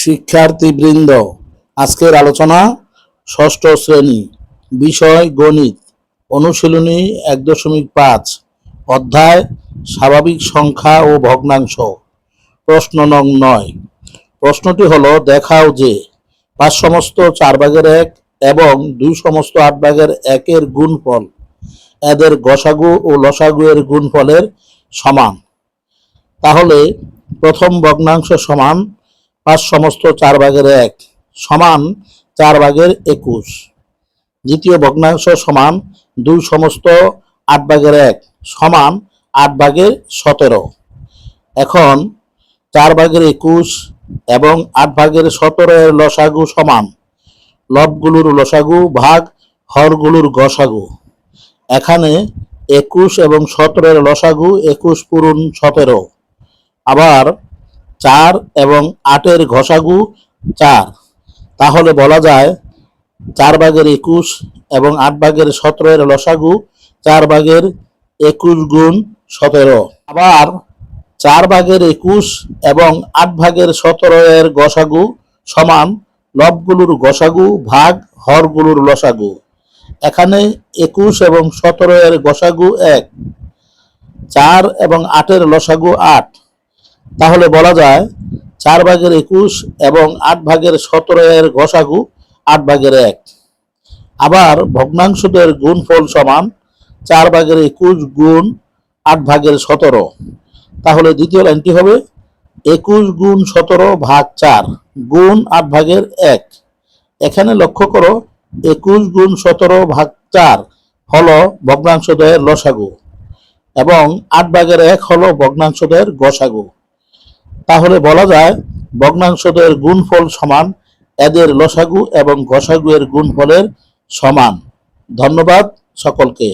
শিক্ষার্থীবৃন্দ, আজকের আলোচনা ষষ্ঠ শ্রেণি, বিষয় গণিত, অনুশীলনী এক দশমিক পাঁচ, অধ্যায় স্বাভাবিক সংখ্যা ও ভগ্নাংশ, প্রশ্ন নং নয়। প্রশ্নটি হলো, দেখাও যে পাঁচ সমস্ত চার ভাগের এক এবং দুই সমস্ত আট ভাগের একের গুণফল এদের গসাগু ও লসাগু এর গুণফলের সমান। তাহলে প্রথম ভগ্নাংশ সমান পাঁচ সমস্ত চার ভাগের এক সমান চার ভাগের একুশ। দ্বিতীয় ভগ্নাংশ সমান দুই সমস্ত আট ভাগের এক সমান আট ভাগের সতেরো। এখন চার ভাগের একুশ এবং আট ভাগের সতেরো এর লসাগু সমান। লবগুলোর লসাগু ভাগ হরগুলোর গসাগু। এখানে একুশ এবং সতেরোর লসাগু একুশ পূরণ সতেরো। আবার চার এবং আটের ঘষাগু চার। তাহলে বলা যায় চার ভাগের একুশ এবং আট ভাগের সতেরো এর লসাগু, চার ভাগের একুশ গুণ সতেরো। আবার চার ভাগের একুশ এবং আট ভাগের সতেরো এর গসাগু সমান লবগুলোর গসাগু ভাগ হরগুলোর লসাগু। এখানে একুশ এবং সতেরো এর গসাগু এক, চার এবং আটের লসাগু আট। তাহলে বলা যায় চার ভাগের একুশ এবং আট ভাগের সতেরো এর ঘষাগু আট ভাগের এক। আবার ভগ্নাংশদের গুণফল সমান চার ভাগের একুশ গুণ আট ভাগের সতেরো। তাহলে দ্বিতীয় লাইনটি হবে একুশ গুণ সতেরো ভাগ চার গুণ আট ভাগের এক। এখানে লক্ষ্য করো একুশ গুণ সতেরো ভাগ চার হল ভগ্নাংশদ্বয়ের লসাগু এবং আট ভাগের এক হল ভগ্নাংশদ্বয়ের গসাগু। তাহলে বলা যায় ভগ্নাংশদের গুণফল সমান, এদের লসাগু এবং গসাগু এর গুণফলের সমান। ধন্যবাদ সকলকে।